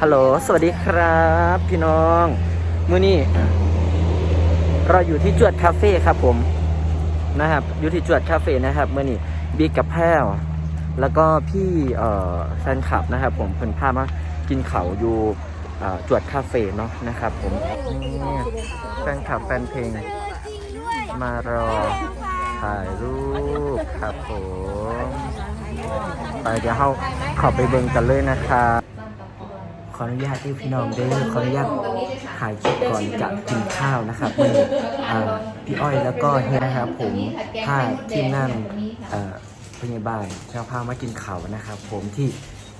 ฮัลโหล สวัสดีครับ พี่น้อง มื้อนี้เราอยู่ที่จวดคาเฟ่ครับผมนะครับ อยู่ที่จวดคาเฟ่นะครับมื้อนี้บิ๊กกับแพรวแล้วก็พี่เอ่อแฟนคลับนะครับ ผมเพิ่นพามากินเขาวอยู่เอ่อจวดคาเฟ่เนาะนะครับ ผมนี่แฟนคลับแฟนเพลง มารอถ่ายรูปครับผมไปเดี๋ยวเราเขอไปเบิ่งกันเลยนะครับข ออนุญาตที่พี่น้องเด้อขออนุญาตถ่ายคลิปก่อนจะกินข้าวนะครับมืออ่าพี่อ้อยแล้วก็เฮียนะครับ ผมถ้าทีมงานเอ่อพยาบาลจะพามากินข้าวนะครับ ผมที่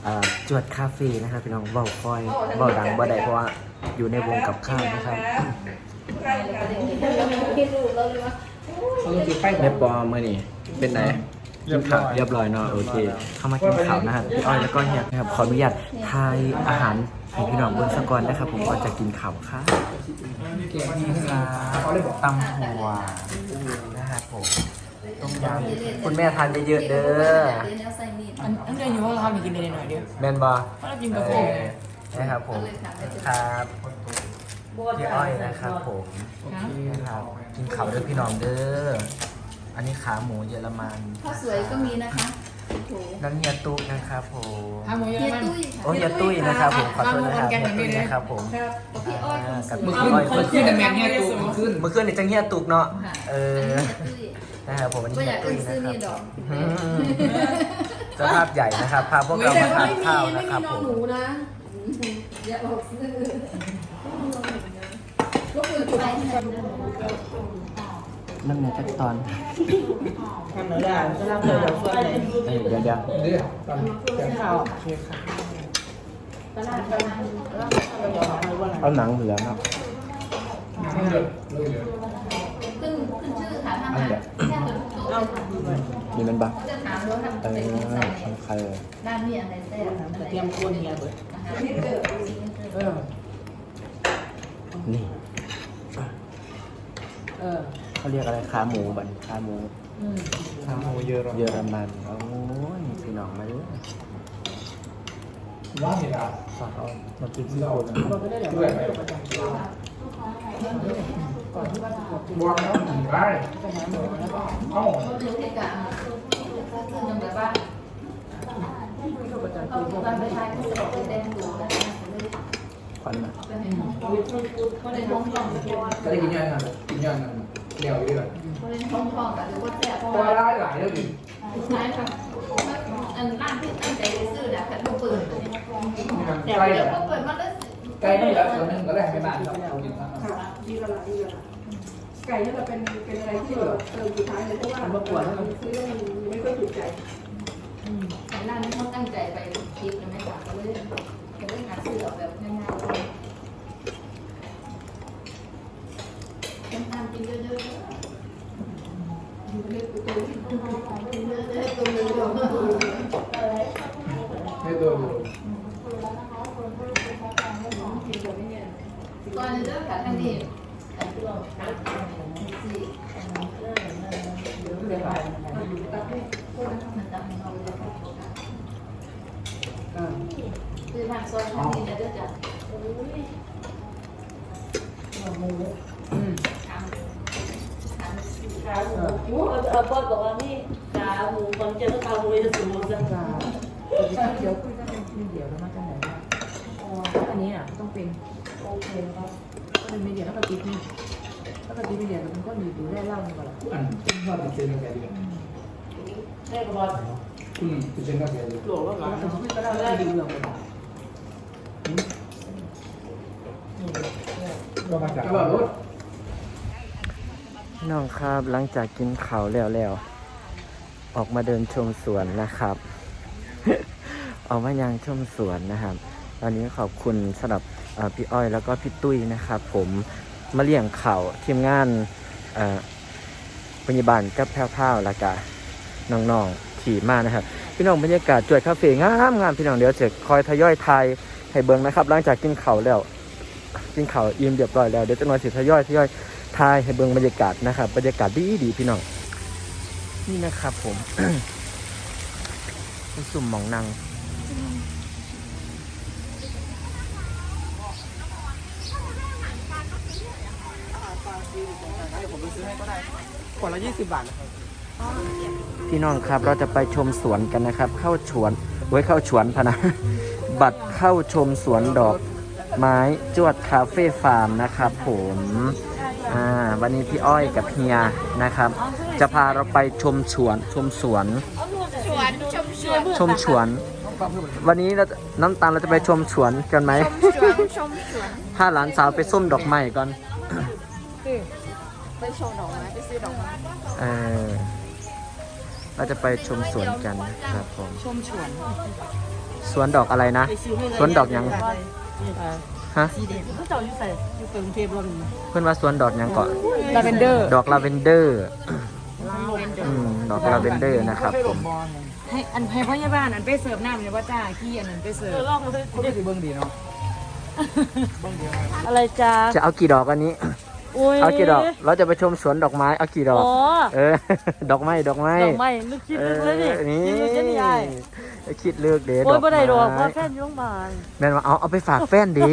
เอ่อจวดคาเฟ่นะครับพี่น้องเบาคอยเบาดังบ่ได้เพราะว่าอยู่ในวงกับข้าวนะครับเรียบร้อยมื่อนี่เป็นไหน กินข้าวเรียบร้อยเนาะโอเค เข้ามากินข้าวนะครับพี่อ้อยแล้วก็เฮียนะครับขออนุญาตทายอาหารให้พี่น้องเบิ่งสักก่อนนะครับ ผมก่อนจะกินข้าวครับนี่ครับตำหัวนะครับผมต้มยำคุณแม่ทานเยอะๆเด้ออันอันเดียวอยู่ว่าเราทำกินได้หน่อยเดียวแมนบอเพราะเรากินกาแฟนะครับผมครับพี่อ้อยนะครับผมนะครับกินข้าวด้วยพี่น้องเด้อ อันนี้ขาหมูเยอรมันข้าวสวยก็มีนะคะโถนั่นเฮียตุ๊กนะครับผมทำหมูเยอเฮีรยมัน ตุ้ยโอ้เฮียตุ้ยนะครับผมขอโทษนะครับเฮียตุ้ยนะครับผม ครับกับพี่อ้อยคนสกับวยพี่อ้อยคนขึ้นแต่แมนเนี่ยตัวขึ้น เมื่อคืนนี่จังเฮียตุ๊กเนาะเอออันนี้เฮียตุ้ยนะครับผมอันนี้ไม่อเฮียายกตุ้เอิ้ยนนะซื้อครับนี่ดอกอืมเจ้าภาพใหญ่นะครับ พาพวกเรามาทานข้าวนะครับผมนะอย่าบอกซื้อก็คือไปแทนนะ นั่นไงจักตอนทำหนูได้จะรับเลยแบบช่วยเลยเอ้ยเดี๋ยวเดี๋ยวข้าวเอาหนังเหลืองครับขึ้นขึ้นชื่อถามทางไหนแค่ตัวทุกตัวนี่มันบักจะถามรถทำเอเป็นอใส่ทำใครเลยด้านนี้อะไรแซ่บอะไรเตรียมควนเฮียเบิดนะคะเออนี่ เออเขาเรียกอะไรขาหมูบันขาหมูอืมขาหมูเยอรเยอรมันโอ้ยพี่น้องมาด้วยฝากเอามากินที่คนนะเราก็ได้เดี๋ยวเราไปประจำตัวก่อนที่ว่าจะกดจุดบวกแล้วหนึ่งได้ไปหาหมอแล้วก็เข้าก็คือเหตุการณ์คือยังแบบว่าประจำเขาตัวตอนไปทายเขาจะบอกไปแดงดูนะคะควันมาเป็นเขาเลยท้องท้องจะได้กินยังไงกินยังไง เดี่ยวอยู่ด้วยเขาเลยท้องท้องกันหรือว่าแซ่บตัวร้ายหลายแล้วดิสุดท้ายค่ะอันร้านที่ตั้งใจจะซื้อแหละแต่เขาเปิดแต่ใกล้เดี๋ยวแล้เขาเปิดมาแล้วใกล้นี่แล้วตัวนึงก็แรกไม่บ้านครับกินครับค่ะดีละละดีละละไก่นี่จะเป็นเป็นอะไรที่แบบเติมสุดท้ายเลยเพราะว่ามันซื้อแล้วมันไม่ค่อยถูกใจร้านนี้เขาตั้งใจไปคิดนะไม่ค่ะเขาเลยเขาเลยหาซื้อแบบง่าย ให้ตัวดูก่อนจะทางนี้แต่ตัวขาสี่เดี๋ยวไปมันจะให้เราเลยเออคือทางซอยทางนี้จะเจะอืมทางทางขาหมูหมูเออพ่อบอกว่านี่ขาหมูความเจริญขาหมูจะสูงจังเดี๋ยว เดียวแล้วมาจากไหนวะอ๋ออันนี้อะต้องเป็นโอเคครับก็เป็นมีเดียแล้วก็ติดนี่แล้วก็ติดมีเดียมันก็อยู่ดูได้เล่าดีกว่าอันว่าติดเชื้อกันดีแม่ก็บอกอืมติดเชื้อกันดีหลวงว่าแล้วก็ต้องก็เล่าได้ดีเรื่องไปก็มาจากรถน้องครับหลังจากกินข้าวแล้วแล้ว ออกมาเดินชมสวนนะครับ ออกมายังชมสวนนะครับ ตอนนี้ขอบคุณสำหรับพี่อ้อยแล้วก็พี่ตุ้ยนะครับ ผมมาเลี้ยงเข่าทีมงานพยาบาลกับแพ้วๆแล้วก็น้องๆขี่มานะครับ พี่น้องบรรยากาศจวดคาเฟ่งามงามพี่น้องเดี๋ยวจะคอยทยอยทายให้เบิ่งนะครับ หลังจากกินเข้าแล้วกินเข้าอิ่มเรียบร้อยแล้วเดี๋ยวจะนอนสิทยอยทยอยทายให้เบิ่งบรรยากาศนะครับ บรรยากาศดีดีพี่น้องนี่นะครับผมสุ่มหมองนาง เผมไปซื้อให้ก็ได้ ขวดละยี่สิบบาทนะครับพี่น้องครับเราจะไปชมสวนกันนะครับ เข้าชวนไว้ยเข้าชวนพะนะ บัตรเข้าชมสวนดอกไม้จวดคาเฟ่ฟาร์มนะครับผมอ่าวันนี้พี่อ้อยกับเฮียนะครับ จะพาเราไปชมสวนชมสวน ชวนชมชวนชมสวน วันนี้เราน้ำตาลเราจะไปชมสวนกันไหมชวนชมชวนถ้าหลานสาวไปส้มดอกไม้ก่อน ไปชมดอกไม้ไปซื้อดอกไม้เออเราจะไปชมสวนกันครับผมชมชวนสวนดอกอะไรนะ สวนดอกหยังฮะก็เจ้าอยู่ใส่อยู่กรุงเทพรนเพื่อนว่าสวนดอกหยังก่อนลาเวนเดอร์ดอกลาเวนเดอร์อืมดอกลาเวนเดอร์นะครับผมให้อันให้พยาบาลอันไปเสิร์ฟน้ำเนี่ยว่าจ้าขี้อันนั้นไปเสิร์ฟลองเลยคุณได้สิเบิ้งดีเนาะเบิ้งดีนะอะไรจ้าจะเอากี่ดอกอันนี้ โอ้ยเอากี่ดอก เราจะไปชมสวนดอกไม้ เอากี่ดอก อ๋อเออ ดอกไม้ ดอกไม้ ดอกไม้นึกคิดเอนึกอเลยดินี่ คิดเลยจะนี่ไอ้คิดเลือกเด็ดโอ้ยบ่ได้ดอกเพไม้ราะแฟนอยู่โรงพยาบาลแม่นว่าเอาเอาไปฝากแฟนดี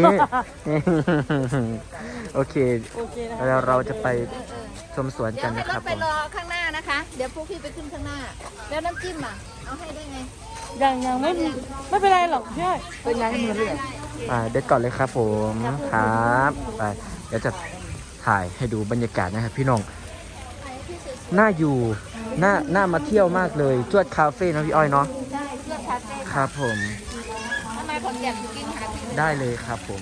โอเค โอเคนะแล้วเราจะไปชมสวนกันนะครับไปผมรอข้างหน้านะคะ เดี๋ยวพวกพี่ไปขึ้นข้างหน้า แล้วน้ำจิ้มอะ เอาให้ได้ไง ยังยังไม่มีไม่เป็นไรหรอกพี่อ้อยเป็นยังมือเรียกอ่าเด็ดก่อนเลยครับผม ครับ ไป เดี๋ยวจะ ถ่ายให้ดูบรรยากาศนะครับพี่น้องน่าอยู่น่าน่ามาเที่ยวมากเลยจวดคาเฟ่นะพี่อ้อยเนาะได้เสื้อคาเฟ่ครับผมทำไมคนอยากกินหาที่ได้เลยครับผม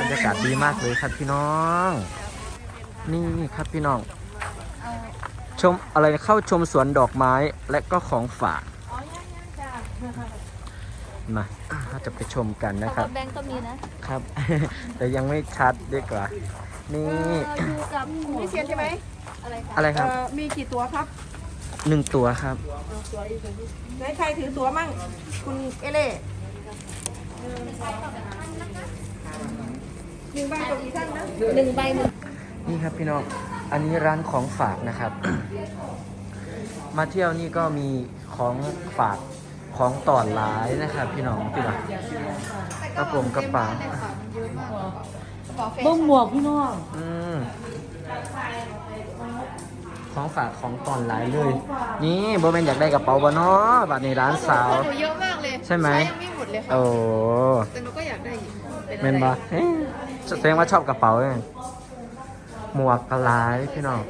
บรรยากาศดีมากเลยครับพี่น้อง นี่ครับพี่น้อง ชมอะไรนะเข้าชมสวนดอกไม้และก็ของฝาก มาเราจะไปชมกันนะครับแบงก์ก็มีนะครับ แต่ยังไม่ชัดดีกว่า นี่อยู่กับพี่เชียนใช่ไหมอะไรคะอะไรครับเอ่อมีกี่ตัวครับหนึ่งตัวครับ ไหนใครถือตัวมั่ง คุณเอเล่หนึ่งใบกับกี่ท่านนะหนึ่งใบหนึ่งนี่ครับพี่น้อง อันนี้ร้านของฝากนะครับ มาเที่ยวนี่ก็มีของฝาก ของต่อนหลายนะครับพี่น้องพี่น้อง กระโปรงกระเป๋าในฝันเยอะมากกระเป๋าแฟเบิ้งชั่นหมวกพี่น้องอืมของฝากของตอนหลายเลย นี่โบแมนอยากได้กระเป๋าบเนาะบัดนี้ร้านสาว หนูเยอะมากเลยใช่ไหม ยังไม่หมดเลยค่ะ โอ้แต่หนูก็อยากได้อยู่เป็นเมนอะไรบะเอ๊ะแสดงว่าชอบกระเป๋าเลยหมวกกระลายพี่น้อง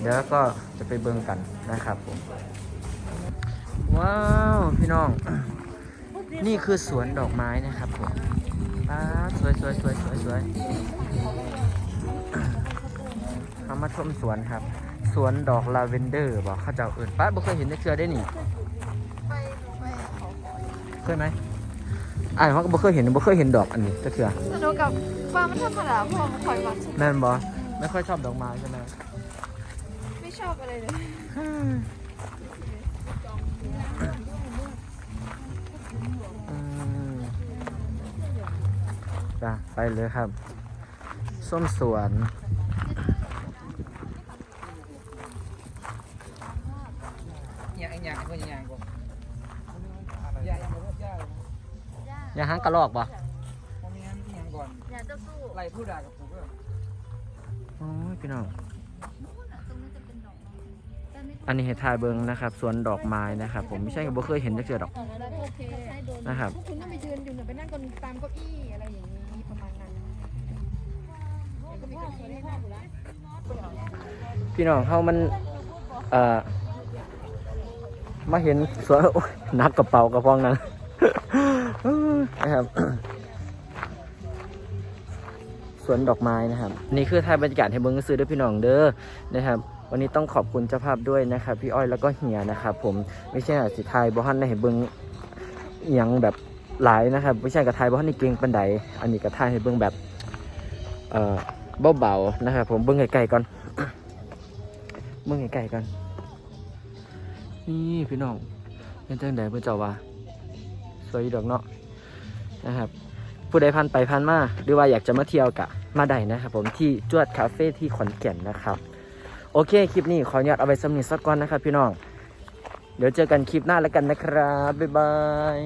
เดี๋ยวก็จะไปเบิ่งกันนะครับผม ว้าว พี่น้อง นี่คือสวนดอกไม้นะครับผมป้าดสวยสวยสวยสวยสวยเอามาชมสวนครับ สวนดอกลาเวนเดอร์บอกเขาเจ้าเอื่นป้าบ่เคยเห็นในเครือได้นี่ไปไปเขาเคยไหมอ่านว่าก็บ่เคยเห็นบ่เคยเห็นดอกอันนี้ตะเคือสนุกกับฟ้ามันธรรมดาเพราะว่ามันคอยวัดแม่นบ่ไม่ค่อยชอบดอกไม้ใช่ไหมไม่ชอบอะไรเลย จ้ะไปเลยครับ ส้มสวนอย่างยางก็อย่างก็อย่างก็ยาอย่าหางกระลอกบ่พอมีงั้นอย่างก่อนยากจะสู้ไล่ผู้ด่ากับผมก็โอ้ยพี่น้องตรงนี้เป็นดอกอันนี้ให้ทายเบิงนะครับสวนดอกไม้นะครับ ผมไม่ใช่ก็บ่เคยเห็นจักเทื่อดอกนะครับคุณต้องไปยืนอยู่เนี่ยไปนั่งกันตามเก้าอี้อะไรอย่างนี้ประมาณนั้นแล้วก็มีคนช่วยให้นั่งอยู่แล้ว พี่น้องเฮามันเอ่อมาเห็นสวนโอ้ยนักกระเป๋ากระพองนั้นนะครับสวนดอกไม้นะครับ นี่คือถ่ายบรรยากาศให้เบิ้งซื้อด้วยพี่น้องเด้อนะครับ วันนี้ต้องขอบคุณเจ้าภาพด้วยนะครับ พี่อ้อยแล้วก็เฮียนะครับผมไม่ใช่สิทายบ่ฮันให้เบิ้งอหยังแบบหลายนะครับไม่ใช่กับทายบ่ฮันได้เก่งปานใดอันนี้ก็ทายให้เบิ้งแบบเอ่อเบาๆนะครับผมเบิ้งไกลๆก่อน เบิ่งไกลๆกัน นี่พี่น้องเป็นจังไดเพื่อเจ้าว่าสวยดอกเนาะนะครับ ผู้ใดผ่านไปผ่านมาหรือว่าอยากจะมาเที่ยวกะมาได้นะครับผมที่จวดคาเฟ่ที่ขอนแก่นนะครับ โอเค คลิปนี้ขออนุญาตเอาไปสำเนีสักก่อนนะครับ พี่น้อง เดี๋ยวเจอกันคลิปหน้าแล้วกันนะครับ บ๊ายบาย